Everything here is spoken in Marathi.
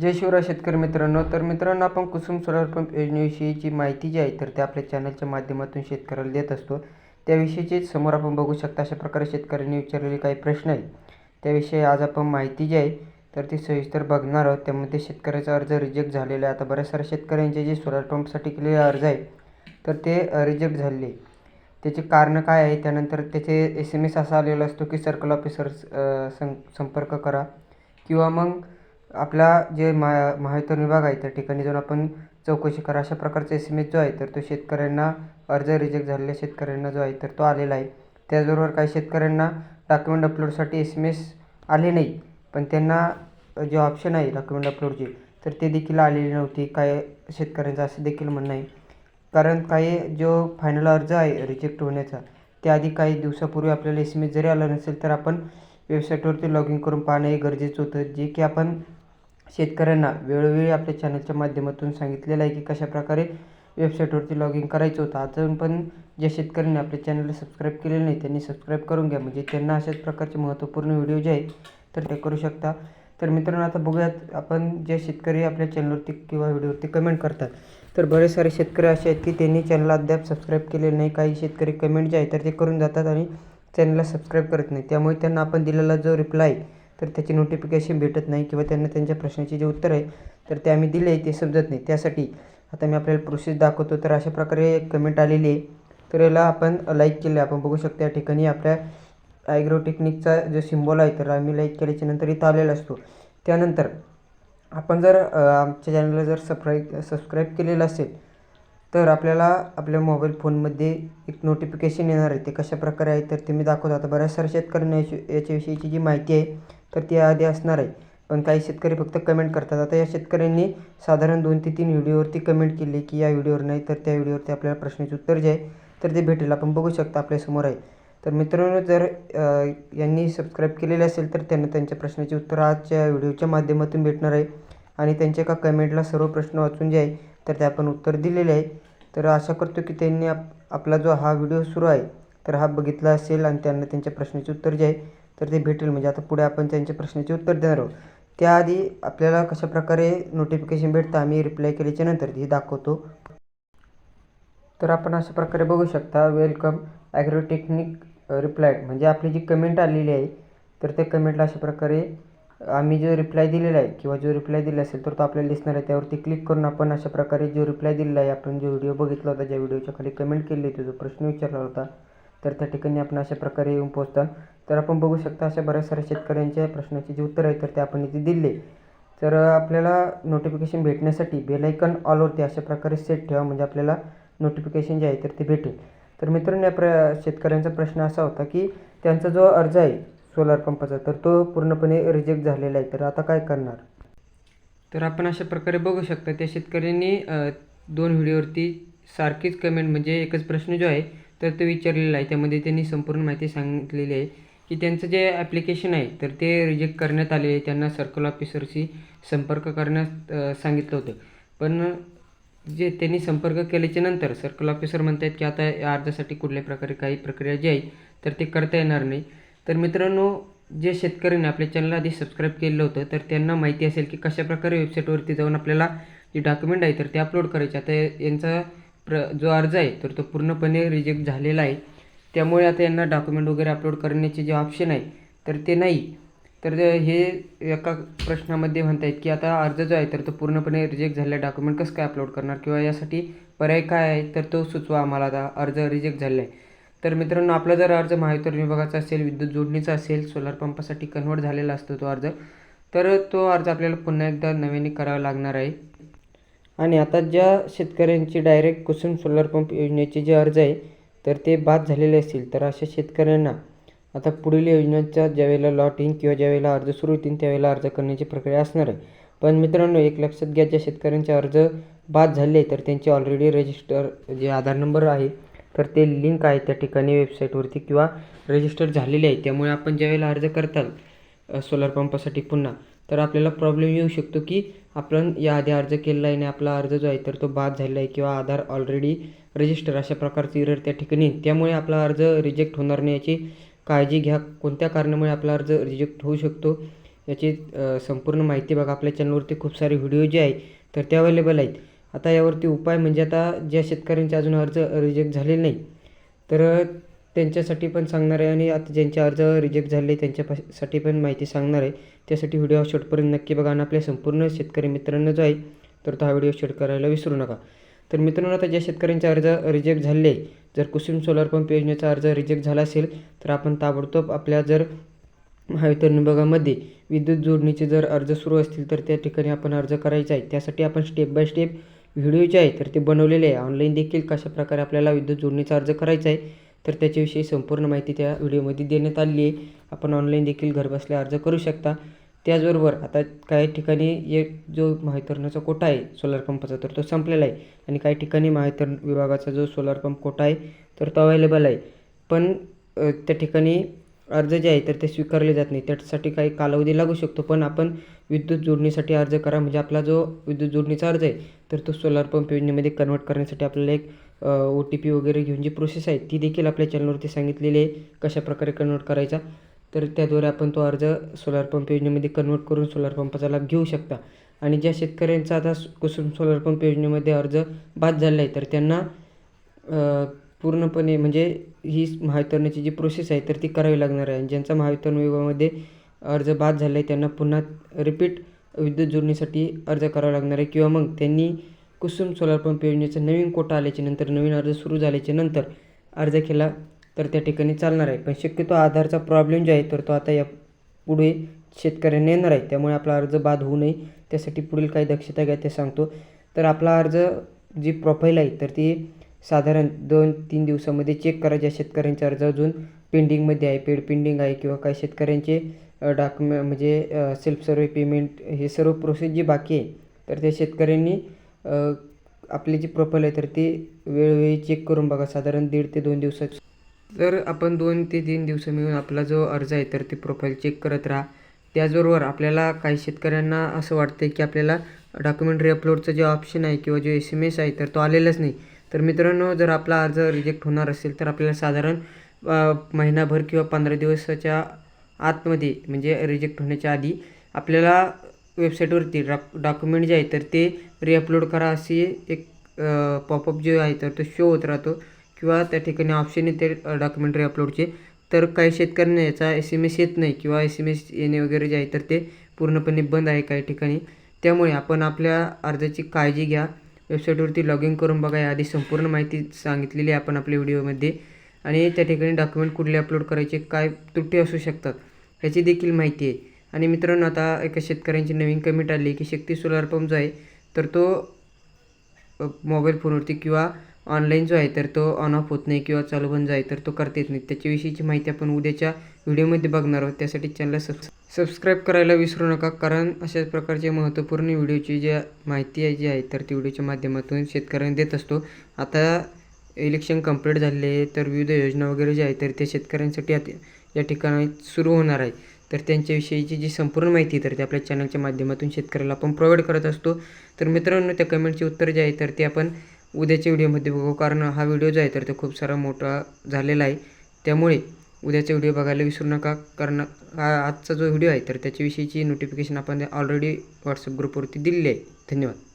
जय शिवराय शेतकरी मित्रांनो. तर मित्रांनो आपण कुसुम सोलार पंप योजनेविषयीची माहिती जी आहे तर ते आपल्या चॅनलच्या माध्यमातून शेतकऱ्याला देत असतो. त्याविषयीची समोर आपण बघू शकता अशा प्रकारे शेतकऱ्यांनी विचारलेले काही प्रश्न आहेत. त्याविषयी आज आपण माहिती जी आहे तर ती सविस्तर बघणार आहोत. त्यामध्ये शेतकऱ्याचा अर्ज रिजेक्ट झालेला आहे. आता बऱ्याच साऱ्या शेतकऱ्यांचे जे सोलार पंपसाठी केलेले अर्ज आहे तर ते रिजेक्ट झाले. त्याचे कारणं काय आहे? त्यानंतर त्याचे एस एम एस असा आलेला असतो की सर्कल ऑफिसर सं संपर्क करा. किंवा मग आपला जे मा महावितरण विभाग आहे त्या ठिकाणी जाऊन आपण चौकशी करा. अशा प्रकारचा एस एम एस जो आहे तर तो शेतकऱ्यांना अर्ज रिजेक्ट झालेल्या शेतकऱ्यांना जो आहे तर तो आलेला आहे. त्याचबरोबर काही शेतकऱ्यांना डॉक्युमेंट अपलोडसाठी एस एम एस आले नाही पण त्यांना जे ऑप्शन आहे डॉक्युमेंट अपलोडची तर ते देखील आलेली नव्हती. काय शेतकऱ्यांचं असं देखील म्हणणं आहे. कारण काही जो फायनल अर्ज आहे रिजेक्ट होण्याचा त्याआधी काही दिवसापूर्वी आपल्याला एस एम एस जरी आला नसेल तर आपण वेबसाईटवरती लॉग इन करून पाहणं हे गरजेचं होतं. जे की आपण शेतकऱ्यांना वेळोवेळी आपल्या चॅनलच्या माध्यमातून सांगितलेलं आहे की कशाप्रकारे वेबसाईटवरती लॉग इन करायचं होतं. अजून पण ज्या शेतकऱ्यांनी आपल्या चॅनलला सबस्क्राईब केलेलं नाही त्यांनी सबस्क्राईब करून घ्या. म्हणजे त्यांना अशाच प्रकारचे महत्त्वपूर्ण व्हिडिओ जे आहे तर ते करू शकता. तर मित्रांनो आता बघूयात आपण जे शेतकरी आपल्या चॅनलवरती किंवा व्हिडिओवरती कमेंट करतात तर बरेच सारे शेतकरी असे आहेत की त्यांनी चॅनल अद्याप सबस्क्राईब केलेले नाही. काही शेतकरी कमेंट जे आहे तर ते करून जातात आणि चॅनलला सबस्क्राईब करत नाही. त्यामुळे त्यांना आपण दिलेला जो रिप्लाय तर त्याची नोटिफिकेशन भेटत नाही किंवा त्यांना त्यांच्या प्रश्नाचे जे उत्तर आहे तर ते आम्ही दिले ते समजत नाही. त्यासाठी आता मी आपल्याला प्रोसेस दाखवतो. तर अशा प्रकारे कमेंट आलेली आहे. तर याला आपण लाईक केलं. आपण बघू शकतो या ठिकाणी आपल्या आयग्रो टेक्निकचा जो सिम्बॉल आहे तर आम्ही लाईक केल्याच्यानंतर इथं आलेला असतो. त्यानंतर आपण जर आमच्या चॅनलला जर सबस्क्राईब सबस्क्राईब केलेलं असेल तर आपल्याला आपल्या मोबाईल फोनमध्ये एक नोटिफिकेशन येणार आहे. ते कशा प्रकारे आहे तर ते मी दाखवतो. आता बऱ्याच साऱ्या शेतकऱ्यांना याच्याविषयीची जी माहिती आहे तर ती आधी असणार आहे. पण काही शेतकरी फक्त कमेंट करतात. आता या शेतकऱ्यांनी साधारण दोन ते तीन व्हिडिओवरती कमेंट केली की या व्हिडिओवर नाही तर त्या व्हिडिओवरती आपल्याला प्रश्नाचे उत्तर जे आहे तर ते भेटेल. आपण बघू शकता आपल्यासमोर आहे. तर मित्रांनो जर यांनी सबस्क्राईब केलेले असेल तर त्यांना त्यांच्या प्रश्नाचे उत्तर आजच्या व्हिडिओच्या माध्यमातून भेटणार आहे. आणि त्यांच्या एका कमेंटला सर्व प्रश्न वाचून जे आहे तर ते आपण उत्तर दिलेले आहे. तर आशा करतो की त्यांनी आप आपला जो हा व्हिडिओ सुरू आहे तर हा बघितला असेल आणि त्यांना त्यांच्या प्रश्नाचे उत्तर जे आहे तर ते भेटेल. म्हणजे आता पुढे आपण त्यांच्या प्रश्नाचे उत्तर देणार आहोत. त्याआधी आपल्याला कशाप्रकारे नोटिफिकेशन भेटतं आम्ही रिप्लाय केल्याच्यानंतर हे दाखवतो. तर आपण अशा प्रकारे बघू शकता वेलकम ॲग्रोटेक्निक रिप्लायड म्हणजे आपली जी कमेंट आलेली आहे तर त्या कमेंटला अशा प्रकारे आम्ही जो रिप्लाय दिलेला आहे किंवा जो रिप्लाय दिला असेल तर तो आपल्याला दिसणार आहे. त्यावरती क्लिक करून आपण अशा प्रकारे जो रिप्लाय दिलेला आहे आपण जो व्हिडिओ बघितला होता ज्या व्हिडिओच्या खाली कमेंट केली होती जो प्रश्न विचारला होता तर त्या ठिकाणी आपण अशा प्रकारे येऊन पोहोचता. तर आपण बघू शकता अशा बऱ्याच साऱ्या शेतकऱ्यांच्या प्रश्नाची जे उत्तर आहे तर ते आपण इथे दिले. तर आपल्याला नोटिफिकेशन भेटण्यासाठी बेलायकन ऑलवरती अशा प्रकारे सेट ठेवा म्हणजे आपल्याला नोटिफिकेशन जे आहे तर ते भेटेल. तर मित्रांनो या प्र शेतकऱ्यांचा प्रश्न असा होता की त्यांचा जो अर्ज आहे सोलार पंपाचा तर तो पूर्णपणे रिजेक्ट झालेला आहे. तर आता काय करणार? तर आपण अशा प्रकारे बघू शकता त्या शेतकऱ्यांनी दोन व्हिडिओवरती सारखीच कमेंट म्हणजे एकच प्रश्न जो आहे तर तो विचारलेला आहे. त्यामध्ये त्यांनी संपूर्ण माहिती सांगितलेली आहे की त्यांचं जे ॲप्लिकेशन आहे तर ते रिजेक्ट करण्यात आले आहे. त्यांना सर्कल ऑफिसरशी संपर्क करण्यास सांगितलं होतं. पण जे त्यांनी संपर्क केल्याच्यानंतर सर्कल ऑफिसर म्हणत आहेत की आता या अर्जासाठी कुठल्या प्रकारे काही प्रक्रिया जी आहे तर ते करता येणार नाही. तर मित्रांनो जे शेतकऱ्यांनी आपल्या चॅनलला आधी सबस्क्राईब केलेलं होतं तर त्यांना माहिती असेल की कशाप्रकारे वेबसाईटवरती जाऊन आपल्याला जे डॉक्युमेंट आहे तर ते अपलोड करायचे. आता यांचा प्र जो अर्ज आहे तर तो पूर्णपणे रिजेक्ट झालेला आहे. त्यामुळे आता यांना डॉक्युमेंट वगैरे अपलोड करण्याचे जे ऑप्शन आहे तर ते नाही. तर हे एका प्रश्नामध्ये म्हणत आहेत की आता अर्ज जो आहे तर तो पूर्णपणे रिजेक्ट झालेला डॉक्युमेंट कसं काय अपलोड करणार? किंवा यासाठी पर्याय काय आहे? तर तो सुचवा आम्हाला आता. अर्ज रिजेक्ट झालेला आहे. तर मित्रांनो आपला जर अर्ज महावितरण विभागाचा असेल विद्युत जोडणीचा असेल सोलार पंपासाठी कन्वर्ट झालेला असतो तो अर्ज तर तो अर्ज आपल्याला पुन्हा एकदा नव्याने करावा लागणार आहे. आणि आता ज्या शेतकऱ्यांची डायरेक्ट कुसुम सोलार पंप योजनेचे जे अर्ज आहे तर ते बाद झालेले असतील. तर अशा शेतकऱ्यांना आता पुढील योजनांच्या ज्यावेळेला लॉट येईन किंवा ज्यावेळेला अर्ज सुरू होतील त्यावेळेला अर्ज करण्याची प्रक्रिया असणार आहे. पण मित्रांनो एक लक्षात घ्या ज्या शेतकऱ्यांचे अर्ज बाद झाले तर त्यांचे ऑलरेडी रजिस्टर जे आधार नंबर आहे तर ते लिंक आहे त्या ठिकाणी वेबसाईटवरती किंवा रजिस्टर झालेले आहे. त्यामुळे आपण ज्यावेळेला अर्ज करताल सोलार पंपासाठी पुन्हा तर आपल्याला प्रॉब्लेम येऊ शकतो की आपण याआधी अर्ज केलेला आहे आणि आपला अर्ज जो आहे तर तो बाद झालेला आहे किंवा आधार ऑलरेडी रजिस्टर अशा प्रकारची इरर त्या ठिकाणी त्यामुळे आपला अर्ज रिजेक्ट होणार नाही. याची काळजी घ्या. कोणत्या कारणामुळे आपला अर्ज रिजेक्ट होऊ शकतो याची संपूर्ण माहिती बघा. आपल्या चॅनलवरती खूप सारे व्हिडिओ जे आहे तर ते अवेलेबल आहेत. आता यावरती उपाय म्हणजे आता ज्या शेतकऱ्यांचे अजून अर्ज रिजेक्ट झालेले नाही तर त्यांच्यासाठी पण सांगणार आहे आणि आता ज्यांचे अर्ज रिजेक्ट झाले त्यांच्यासाठी पण माहिती सांगणार आहे. त्यासाठी व्हिडिओ शेवटपर्यंत नक्की बघा आणि आपल्या संपूर्ण शेतकरी मित्रांना जो आहे तर तो हा व्हिडिओ शेअर करायला विसरू नका. तर मित्रांनो आता ज्या शेतकऱ्यांचे अर्ज रिजेक्ट झाले आहे, जर कुसुम सोलार पंप योजनेचा अर्ज रिजेक्ट झाला असेल तर आपण ताबडतोब आपल्या जर महावितरण विभागामध्ये विद्युत जोडणीचे जर अर्ज सुरू असतील तर त्या ठिकाणी आपण अर्ज करायचा आहे. त्यासाठी आपण स्टेप बाय स्टेप व्हिडिओ जे आहे तर ते बनवलेले आहे. ऑनलाईन देखील कशाप्रकारे आपल्याला विद्युत जोडणीचा अर्ज करायचा आहे तर त्याच्याविषयी संपूर्ण माहिती त्या व्हिडिओमध्ये देण्यात आली आहे. आपण ऑनलाईन देखील घरबसल्या अर्ज करू शकता. त्याचबरोबर आता काही ठिकाणी एक जो महावितरणाचा कोटा आहे सोलार पंपाचा तर तो संपलेला आहे. आणि काही ठिकाणी महावितरण विभागाचा जो सोलार पंप कोटा आहे तर तो अवेलेबल आहे. पण त्या ठिकाणी अर्ज जे आहे तर ते स्वीकारले जात नाही. त्यासाठी काही कालावधी लागू शकतो. पण आपण विद्युत जोडणीसाठी अर्ज करा. म्हणजे आपला जो विद्युत जोडणीचा अर्ज आहे तर तो सोलार पंप योजनेमध्ये कन्वर्ट करण्यासाठी आपल्याला एक ओ टी पी वगैरे घेऊन जी प्रोसेस आहे ती देखील आपल्या चॅनलवरती सांगितलेली आहे कशाप्रकारे कन्वर्ट करायचा. तर त्याद्वारे आपण तो अर्ज सोलार पंप योजनेमध्ये कन्वर्ट करून सोलार पंपाचा लाभ घेऊ शकता. आणि ज्या शेतकऱ्यांचा आता कुसुम सोलार पंप योजनेमध्ये अर्ज बाद झाला आहे तर त्यांना पूर्णपणे म्हणजे ही महावितरणाची जी प्रोसेस आहे तर ती करावी लागणार आहे. आणि ज्यांचा महावितरण विभागामध्ये अर्ज बाद झाला आहे त्यांना पुन्हा रिपीट विद्युत जोडणीसाठी अर्ज करावा लागणार आहे. किंवा मग त्यांनी कुसुम सोलार पंप योजनेचा नवीन कोटा आल्याच्यानंतर नवीन अर्ज सुरू झाल्याच्यानंतर अर्ज केला तर त्या ठिकाणी चालणार आहे. पण शक्यतो आधारचा प्रॉब्लेम जो आहे तर तो आता या पुढे शेतकऱ्यांना येणार आहे. त्यामुळे आपला अर्ज बाद होऊ नये. त्यासाठी पुढील काही दक्षता घ्या ते सांगतो. तर आपला अर्ज जी प्रोफाईल आहे तर ती साधारण दोन तीन दिवसामध्ये चेक करा. ज्या शेतकऱ्यांचे अर्ज अजून पेंडिंगमध्ये आहे पेड पेंडिंग आहे किंवा काही शेतकऱ्यांचे डॉक्युमेंट म्हणजे सेल्फ सर्वे पेमेंट हे सर्व प्रोसेस जी बाकी आहे तर त्या शेतकऱ्यांनी आपली जी प्रोफाईल आहे तर ती वेळोवेळी चेक करून बघा. साधारण दीड ते दोन दिवसात. तर आपण दोन ते तीन दिवस मिळून आपला जो अर्ज आहे तर ते प्रोफाईल चेक करत राहा. त्याचबरोबर आपल्याला काही शेतकऱ्यांना असं वाटतं की आपल्याला डॉक्युमेंटरी अपलोडचं जे ऑप्शन आहे किंवा जो एस एम एस आहे तर तो आलेलाच नाही. तर मित्रांनो जर आपला अर्ज रिजेक्ट होणार असेल तर आपल्याला साधारण महिनाभर किंवा पंधरा दिवसाच्या आतमध्ये म्हणजे रिजेक्ट होण्याच्या आधी आपल्याला वेबसाईटवरती डॉक डॉक्युमेंट जे आहे तर ते रिअपलोड करा अशी एक पॉपअप जो आहे तर तो शो होत राहतो. किंवा त्या ठिकाणी ऑप्शन येते डॉक्युमेंट रिअपलोडचे तर काही शेतकऱ्यांना याचा एस एम एस येत नाही किंवा एस एम एस येणे वगैरे जे आहे तर ते पूर्णपणे बंद आहे काही ठिकाणी. त्यामुळे आपण आपल्या अर्जाची काळजी घ्या. वेबसाईटवरती लॉग इन करून बघा. याआधी संपूर्ण माहिती सांगितलेली आहे आपण आपल्या व्हिडिओमध्ये आणि त्या ठिकाणी डॉक्युमेंट कुठले अपलोड करायचे काय त्रुटी असू शकतात. ह्याची देखील माहिती आहे. आणि मित्रांनो आता एका शेतकऱ्यांची नवीन कमेंट आली की शक्ती सोलार पंप जो आहे तर तो मोबाईल फोनवरती किंवा ऑनलाईन जो आहे तर तो ऑन ऑफ होत नाही किंवा चालू बंद आहे तर तो करता येत नाही. त्याच्याविषयीची माहिती आपण उद्याच्या व्हिडिओमध्ये बघणार आहोत. त्यासाठी चॅनलला सबस् सबस्क्राईब करायला विसरू नका कारण अशाच प्रकारचे महत्त्वपूर्ण व्हिडिओची ज्या माहिती आहे जी आहे तर ती व्हिडिओच्या माध्यमातून शेतकऱ्यांना देत असतो. आता इलेक्शन कंप्लीट झालेले आहे तर विविध योजना वगैरे ज्या आहेत तर त्या शेतकऱ्यांसाठी आता या ठिकाणी सुरू होणार आहे. तर त्यांच्याविषयीची जी संपूर्ण माहिती तर ते आपल्या चॅनलच्या माध्यमातून शेतकऱ्याला आपण प्रोव्हाइड करत असतो. तर मित्रांनो त्या कमेंटचे उत्तर जे आहे तर ते आपण उद्याच्या व्हिडिओमध्ये बघू. कारण हा व्हिडिओ जो आहे तर तो खूप सारा मोठा झालेला आहे. त्यामुळे उद्याचा व्हिडिओ बघायला विसरू नका. कारण हा आजचा जो व्हिडिओ आहे तर त्याच्याविषयीची नोटिफिकेशन आपण ऑलरेडी व्हॉट्सअप ग्रुपवरती दिलेली आहे. धन्यवाद.